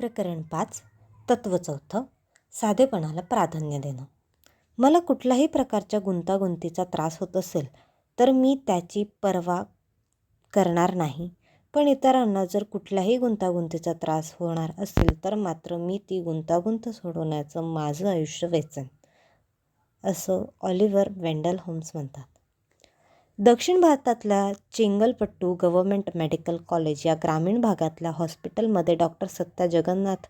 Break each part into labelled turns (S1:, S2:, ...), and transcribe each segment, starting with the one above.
S1: प्रकरण पाच तत्व चौथं साधेपणाला प्राधान्य देणं. मला कुठल्याही प्रकारच्या गुंतागुंतीचा त्रास होत असेल तर मी त्याची पर्वा करणार नाही. पण इतरांना जर कुठल्याही गुंतागुंतीचा त्रास होणार असेल तर मात्र मी ती गुंतागुंत सोडवण्याचं माझं आयुष्य वेचेन असं ऑलिव्हर वेंडल होम्स म्हणतात. दक्षिण भारतातल्या चेंगलपट्टू गव्हर्मेंट मेडिकल कॉलेज या ग्रामीण भागातल्या हॉस्पिटलमध्ये डॉक्टर सत्या जगन्नाथ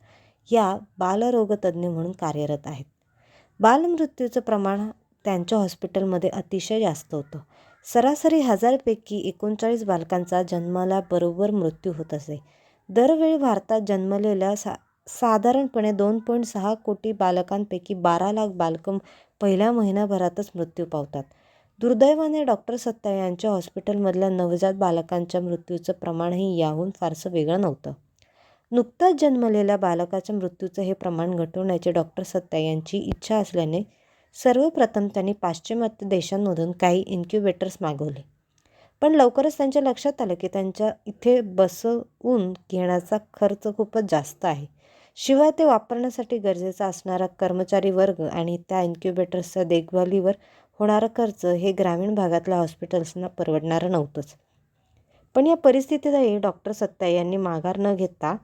S1: या बालरोगतज्ज्ञ म्हणून कार्यरत आहेत. बालमृत्यूचं प्रमाण त्यांच्या हॉस्पिटलमध्ये अतिशय जास्त होतं. सरासरी हजारपैकी एकोणचाळीस बालकांचा जन्माला बरोबर मृत्यू होत असे. दरवेळी भारतात जन्मलेल्या सा साधारणपणे दोन पॉईंट सहा कोटी बालकांपैकी बारा लाख बालकं पहिल्या महिन्याभरातच मृत्यू पावतात. दुर्दैवाने डॉक्टर सत्ता यांच्या हॉस्पिटलमधल्या नवजात बालकांच्या मृत्यूचं प्रमाणही याहून फारसं वेगळं नव्हतं. नुकताच जन्मलेल्या बालकाच्या मृत्यूचं हे प्रमाण घटवण्याची डॉक्टर सत्ता यांची इच्छा असल्याने सर्वप्रथम त्यांनी पाश्चिमात्य देशांमधून काही इन्क्युबेटर्स मागवले. पण लवकरच त्यांच्या लक्षात आलं की त्यांच्या इथे बसवून घेण्याचा खर्च खूपच जास्त आहे. शिवाय ते वापरण्यासाठी गरजेचा असणारा कर्मचारी वर्ग आणि त्या इन्क्युबेटर्सच्या देखभालीवर होणारा खर्च हे ग्रामीण भागातल्या हॉस्पिटल्सना परवडणारं नव्हतंच. पण या परिस्थितीतही डॉक्टर सत्ता यांनी माघार न घेता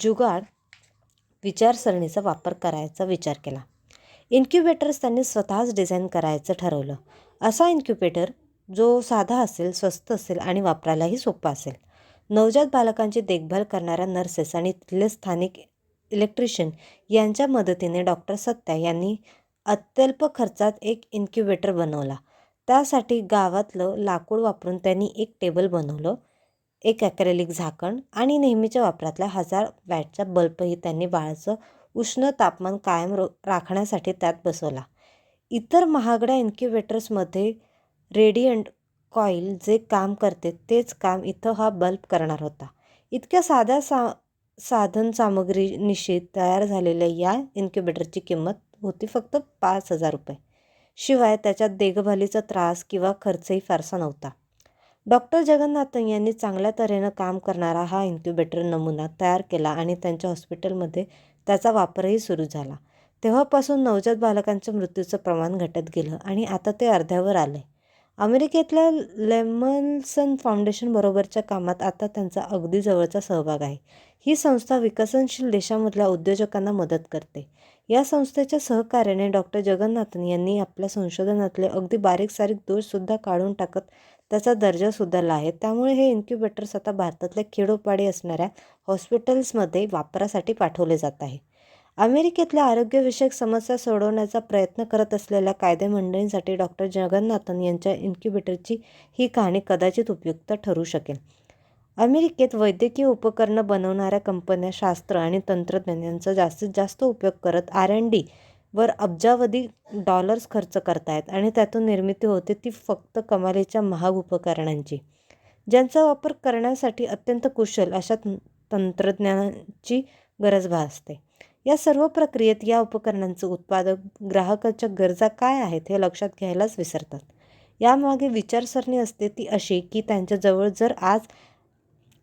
S1: जुगाड विचारसरणीचा वापर करायचा विचार केला. इन्क्युबेटर्स त्यांनी स्वतःच डिझाईन करायचं ठरवलं. असा इन्क्युबेटर जो साधा असेल स्वस्त असेल आणि वापरायलाही सोपा असेल. नवजात बालकांची देखभाल करणाऱ्या नर्सेस आणि तिथले स्थानिक इलेक्ट्रिशियन यांच्या मदतीने डॉक्टर सत्या यांनी अत्यल्प खर्चात एक इन्क्युबेटर बनवला. त्यासाठी गावातलं लाकूड वापरून त्यांनी एक टेबल बनवलं एक ॲक्रेलिक झाकण आणि नेहमीच्या वापरातल्या हजार वॅटचा बल्बही त्यांनी बाळाचं उष्ण तापमान कायम रो राखण्यासाठी त्यात बसवला. इतर महागड्या इन्क्युबेटर्समध्ये रेडियंट कॉईल जे काम करते तेच काम इथं हा बल्ब करणार होता. इतक्या साध्या सा साधन सामग्रीनिशी तयार झालेल्या या इन्क्युबेटरची किंमत होती फक्त पाच हजार रुपये. शिवाय त्याच्यात देखभालीचा त्रास किंवा खर्चही फारसा नव्हता. डॉक्टर जगन्नाथन यांनी चांगल्या तऱ्हेनं काम करणारा हा इन्क्युबेटर नमुना तयार केला आणि त्यांच्या हॉस्पिटलमध्ये त्याचा वापरही सुरू झाला. तेव्हापासून नवजात बालकांच्या मृत्यूचं प्रमाण घटत गेलं आणि आता ते अर्ध्यावर आले. अमेरिकेतल्या लेमन्सन फाउंडेशनबरोबरच्या कामात आता त्यांचा अगदी जवळचा सहभाग आहे. ही संस्था विकसनशील देशामधल्या उद्योजकांना मदत करते. या संस्थेच्या सहकार्याने डॉक्टर जगन्नाथन यांनी आपल्या संशोधनातले अगदी बारीक सारीक दोषसुद्धा काढून टाकत त्याचा दर्जा सुधारला आहे. त्यामुळे हे इन्क्युबेटर्स आता भारतातल्या खेडोपाडी असणाऱ्या हॉस्पिटल्समध्ये वापरासाठी पाठवले जात आहे. अमेरिकेतल्या आरोग्यविषयक समस्या सोडवण्याचा प्रयत्न करत असलेल्या कायदेमंडळींसाठी डॉक्टर जगन्नाथन यांच्या इन्क्युबेटरची ही कहाणी कदाचित उपयुक्त ठरू शकेल. अमेरिकेत वैद्यकीय उपकरणं बनवणाऱ्या कंपन्या शास्त्र आणि तंत्रज्ञान यांचा जास्तीत जास्त उपयोग करत आर अँड डी वर अब्जावधी डॉलर्स खर्च करतायत आणि त्यातून निर्मिती होते ती फक्त कमालीच्या महाग उपकरणांची. ज्यांचा वापर करण्यासाठी अत्यंत कुशल अशा तंत्रज्ञानाची गरज भासते. या सर्व प्रक्रियेत या उपकरणांचं उत्पादक ग्राहकाच्या गरजा काय आहेत हे लक्षात घ्यायलाच विसरतात. यामागे विचारसरणी असते ती अशी की त्यांच्याजवळ जर आज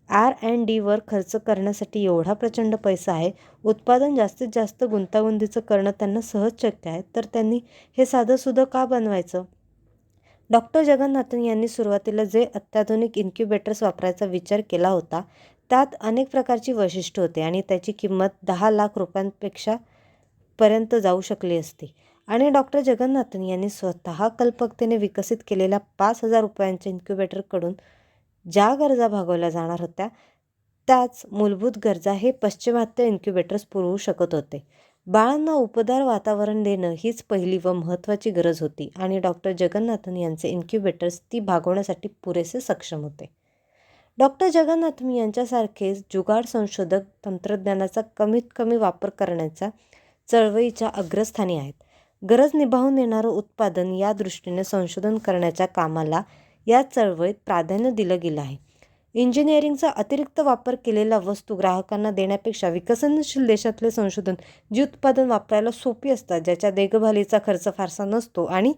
S1: आर अँड डीवर खर्च करण्यासाठी एवढा प्रचंड पैसा आहे उत्पादन जास्तीत जास्त गुंतागुंतीचं करणं त्यांना सहज शक्य आहे तर त्यांनी हे साधंसुधं का बनवायचं? डॉक्टर जगन्नाथन यांनी सुरुवातीला जे अत्याधुनिक इन्क्युबेटर्स वापरायचा विचार केला होता त्यात अनेक प्रकारची वैशिष्ट्य होते आणि त्याची किंमत दहा लाख रुपयांपेक्षा पर्यंत जाऊ शकली असती. आणि डॉक्टर जगन्नाथन यांनी स्वतः कल्पकतेने विकसित केलेल्या पाच हजार रुपयांच्या इन्क्युबेटरकडून ज्या गरजा भागवल्या जाणार होत्या त्याच मूलभूत गरजा हे पश्चिमात्य इन्क्युबेटर्स पुरवू शकत होते. बाळांना उपदार वातावरण देणं हीच पहिली व महत्त्वाची गरज होती आणि डॉक्टर जगन्नाथन यांचे इन्क्युबेटर्स ती भागवण्यासाठी पुरेसे सक्षम होते. डॉक्टर जगन्नाथन यांच्यासारखेच जुगाड संशोधक तंत्रज्ञानाचा कमीत कमी वापर करण्याच्या चळवळीच्या अग्रस्थानी आहेत. गरज निभावून येणारं उत्पादन या दृष्टीने संशोधन करण्याच्या कामाला या चळवळीत प्राधान्य दिलं गेलं आहे. इंजिनिअरिंगचा अतिरिक्त वापर केलेल्या वस्तू ग्राहकांना देण्यापेक्षा विकसनशील देशातले संशोधन जी उत्पादन वापरायला सोपी असतात ज्याच्या देखभालीचा खर्च फारसा नसतो आणि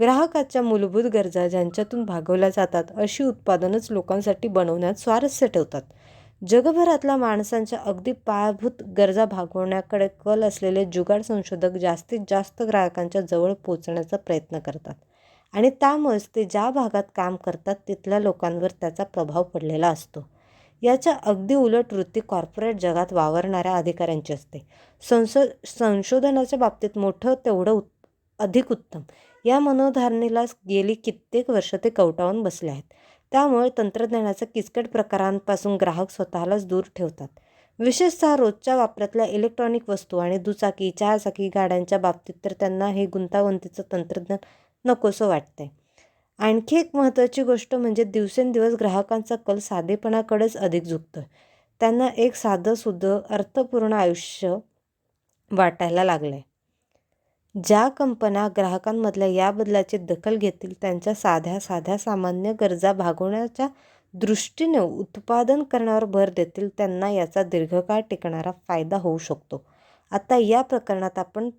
S1: ग्राहकाच्या मूलभूत गरजा ज्यांच्यातून भागवल्या जातात अशी उत्पादनच लोकांसाठी बनवण्यात स्वारस्य ठेवतात. जगभरातल्या माणसांच्या अगदी पायाभूत गरजा भागवण्याकडे कल असलेले जुगाड संशोधक जास्तीत जास्त ग्राहकांच्या जवळ पोचण्याचा प्रयत्न करतात. आणि त्यामुळेच ते ज्या भागात काम करतात तिथल्या लोकांवर त्याचा प्रभाव पडलेला असतो. याच्या अगदी उलट वृत्ती कॉर्पोरेट जगात वावरणाऱ्या अधिकाऱ्यांची असते. संस संशोधनाच्या बाबतीत मोठं तेवढं उत् अधिक उत्तम. या मनोधारणेला गेली कित्येक वर्ष ते कवटाळून बसले आहेत. त्यामुळे तंत्रज्ञानाच्या किचकट प्रकारांपासून ग्राहक स्वतःलाच दूर ठेवतात. विशेषतः रोजच्या वापरातल्या इलेक्ट्रॉनिक वस्तू आणि दुचाकी चहाचाकी गाड्यांच्या बाबतीत तर त्यांना हे गुंतागुंतीचं तंत्रज्ञान नकोसं वाटतंय. आणखी एक महत्त्वाची गोष्ट म्हणजे दिवसेंदिवस ग्राहकांचा कल साधेपणाकडेच अधिक झुकतो त्यांना एक साधं सुधं अर्थपूर्ण आयुष्य वाटायला लागलं आहे ज्या कंपन्या ग्राहकांमधल्या या बदलाची दखल घेतील त्यांच्या साध्या साध्या सामान्य गरजा भागवण्याच्या दृष्टीने उत्पादन करण्यावर भर देतील त्यांना याचा दीर्घकाळ टिकणारा फायदा होऊ शकतो. आता या प्रकरणात आपण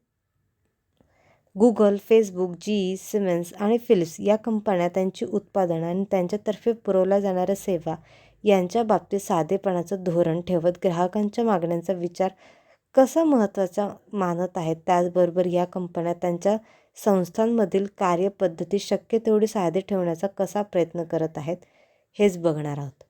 S1: गुगल फेसबुक जी सिमेन्स आणि फिलिप्स या कंपन्या त्यांची उत्पादनं आणि त्यांच्यातर्फे पुरवल्या जाणाऱ्या सेवा यांच्या बाबतीत साधेपणाचं धोरण ठेवत ग्राहकांच्या मागण्यांचा विचार कसा महत्त्वाचा मानत आहेत त्याचबरोबर या कंपन्या त्यांच्या संस्थांमधील कार्यपद्धती शक्य तेवढी साधे ठेवण्याचा कसा प्रयत्न करत आहेत हेच बघणार आहोत.